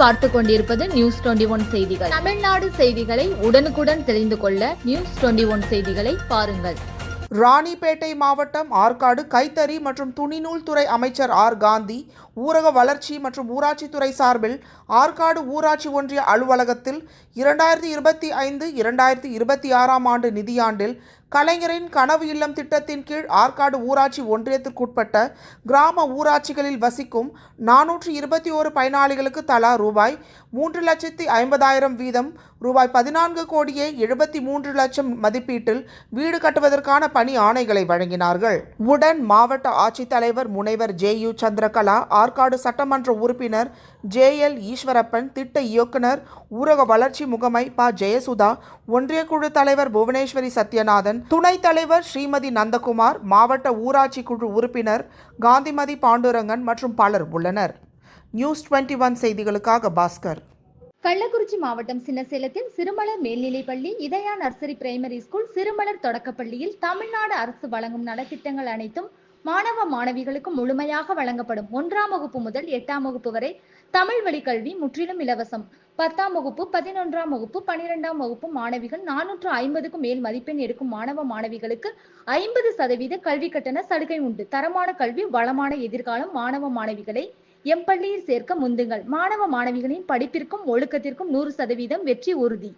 பார்த்து கொண்டிருப்பது news twenty one செய்திகள். தமிழ்நாடு செய்திகளை உடனுக்குடன் தெரிந்து கொள்ள நியூஸ் டுவெண்டி ஒன் செய்திகளை பாருங்கள். ராணிப்பேட்டை மாவட்டம் ஆற்காடு கைத்தறி மற்றும் துணிநூல் துறை அமைச்சர் ஆர். காந்தி ஊரக வளர்ச்சி மற்றும் ஊராட்சித்துறை சார்பில் ஆற்காடு ஊராட்சி ஒன்றிய அலுவலகத்தில் இரண்டாயிரத்தி இருபத்தி ஐந்து இரண்டாயிரத்தி இருபத்தி ஆறாம் ஆண்டு நிதியாண்டில் கலைஞரின் கனவு இல்லம் திட்டத்தின் கீழ் ஆற்காடு ஊராட்சி ஒன்றியத்திற்குட்பட்ட கிராம ஊராட்சிகளில் வசிக்கும் நானூற்றி இருபத்தி ஓரு பயனாளிகளுக்கு தலா ரூபாய் மூன்று லட்சத்தி ஐம்பதாயிரம் வீதம் ரூபாய் பதினான்கு கோடியே எழுபத்தி மூன்று லட்சம் மதிப்பீட்டில் வீடு கட்டுவதற்கான பணி ஆணைகளை வழங்கினார்கள். உடன் மாவட்ட ஆட்சித்தலைவர் முனைவர் ஜே யு சந்திரகலா ஆற்காடு சட்டமன்ற உறுப்பினர் ஜே எல் ஈஸ்வரப்பன் திட்ட இயக்குனர் ஊரக வளர்ச்சி முகமை ப. ஜெயசுதா ஒன்றிய குழு தலைவர் புவனேஸ்வரி சத்யநாதன் துணைத் தலைவர் ஸ்ரீமதி நந்தகுமார் மாவட்ட ஊராட்சி குழு உறுப்பினர் காந்திமதி பாண்டுரங்கன் மற்றும் பலர் உள்ளனர். நியூஸ் டுவெண்ட்டி ஒன் செய்திகளுக்காக பாஸ்கர். கள்ளக்குறிச்சி மாவட்டம் சின்னசேலத்தில் சிறுமலர் மேல்நிலைப்பள்ளி Idhaya nursery primary school Sirumalar தொடக்கப்பள்ளியில் தமிழ்நாடு அரசு வழங்கும் நலத்திட்டங்கள் அனைத்தும் மாணவ மாணவிகளுக்கு முழுமையாக வழங்கப்படும் ஒன்றாம் வகுப்பு முதல் எட்டாம் வகுப்பு வரை தமிழ் வழி கல்வி முற்றிலும் இலவசம். பத்தாம் வகுப்பு பதினொன்றாம் வகுப்பு பனிரெண்டாம் வகுப்பு மாணவிகள் நானூற்று ஐம்பதுக்கும் மேல் மதிப்பெண் எடுக்கும் மாணவ மாணவிகளுக்கு ஐம்பது சதவீத கல்வி கட்டண சலுகை உண்டு. தரமான கல்வி வளமான எதிர்காலம் மாணவ மாணவிகளை எம் பள்ளியில் சேர்க்க முந்துங்கள். மாணவ மாணவிகளின் படிப்பிற்கும் ஒழுக்கத்திற்கும் நூறு சதவீதம் வெற்றி உறுதி.